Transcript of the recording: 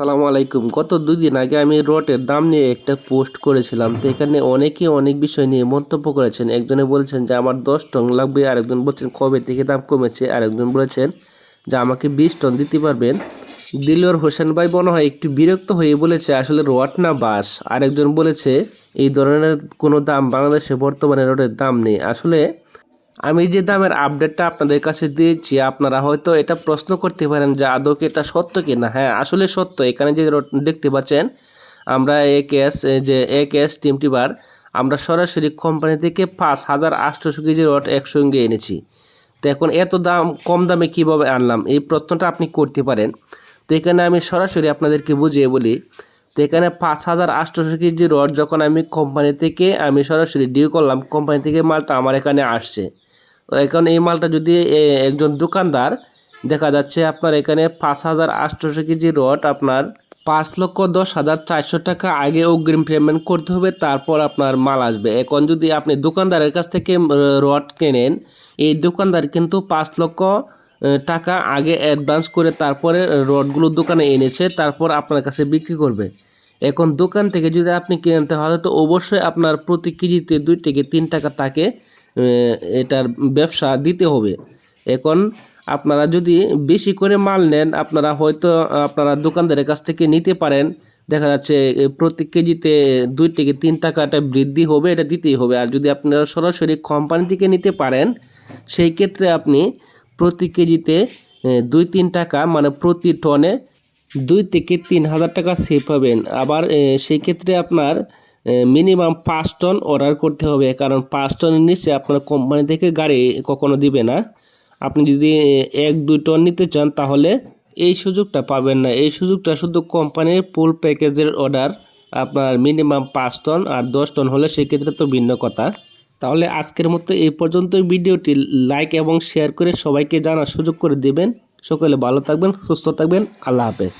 আসসালামু আলাইকুম। গত দুই দিন আগে আমি রটের দাম নিয়ে একটা পোস্ট করেছিলাম, তো এখানে অনেকে অনেক বিষয় নিয়ে মন্তব্য করেছেন। একজনে বলছেন যে, আমার দশ টন লাগবে। আরেকজন বলছেন, কবে থেকে দাম কমেছে? আরেকজন বলেছেন যে, আমাকে বিশ টন দিতে পারবেন। দিলওয়ার হোসেন ভাই মনে হয় একটু বিরক্ত হয়ে বলেছে, আসলে রড না বাস আরেকজন বলেছে, এই ধরনের কোনো দাম বাংলাদেশে বর্তমানে রডের দাম নেই। আসলে আমি যে দামের আপডেটটা আপনাদের কাছে দিয়েছি, আপনারা হয়তো এটা প্রশ্ন করতে পারেন যে আদৌ কি এটা সত্য কি না হ্যাঁ আসলে সত্য। এখানে যে দেখতে পাচ্ছেন, আমরা এ কেস যে এ কেস টিমটি বার, আমরা সরাসরি কোম্পানি থেকে পাঁচ হাজার আটশোশো কেজি রড একসঙ্গে এনেছি। তো এখন এত দাম, কম দামে কীভাবে আনলাম? এই প্রশ্নটা আপনি করতে পারেন। তো এখানে আমি সরাসরি আপনাদেরকে বুঝিয়ে বলি, তো এখানে পাঁচ হাজার আটশোশো কেজি রড যখন আমি কোম্পানি থেকে, আমি সরাসরি ডিউ করলাম কোম্পানি থেকে মালটা আমার এখানে আসছে। এখন এই মালটা যদি একজন দোকানদার, দেখা যাচ্ছে আপনার এখানে পাঁচ হাজার আটশোশো কেজি রড আপনার পাঁচ লক্ষ দশ হাজার চারশো টাকা আগে অগ্রিম পেমেন্ট করতে হবে, তারপর আপনার মাল আসবে। এখন যদি আপনি দোকানদারের কাছ থেকে রড কেনেন, এই দোকানদার কিন্তু পাঁচ লক্ষ টাকা আগে অ্যাডভান্স করে তারপরে রডগুলো দোকানে এনেছে, তারপর আপনার কাছে বিক্রি করবে। এখন দোকান থেকে যদি আপনি কিনেন, তাহলে তো অবশ্যই আপনার প্রতি কেজিতে দুই থেকে তিন টাকা তাকে এটার ব্যবসা দিতে হবে। এখন আপনারা যদি বেশি করে মাল নেন, আপনারা হয়তো আপনারা দোকানদারের কাছ থেকে নিতে পারেন। দেখা যাচ্ছে প্রতি কেজিতে দুই থেকে তিন টাকাটা বৃদ্ধি হবে, এটা দিতেই হবে। আর যদি আপনারা সরাসরি কোম্পানি থেকে নিতে পারেন, সেই ক্ষেত্রে আপনি প্রতি কেজিতে দুই তিন টাকা মানে প্রতি টনে দুই থেকে তিন হাজার টাকা সেভ পাবেন। আবার সেই ক্ষেত্রে আপনার মিনিমাম পাঁচ টন অর্ডার করতে হবে। কারণ পাঁচ টনের নিচে আপনার কোম্পানি থেকে গাড়ি কখনো দিবে না। আপনি যদি এক, দুই টন নিতে চান, তাহলে এই সুযোগটা পাবেন না। এই সুযোগটা শুধু কোম্পানির ফুল প্যাকেজের অর্ডার আপনার মিনিমাম পাঁচ টন আর দশ টন হলে সেক্ষেত্রে তো ভিন্ন কথা। তাহলে আজকের মতো এই পর্যন্তই। ভিডিওটি লাইক এবং শেয়ার করে সবাইকে জানার সুযোগ করে দেবেন। সকলে ভালো থাকবেন, সুস্থ থাকবেন। আল্লাহ হাফেজ।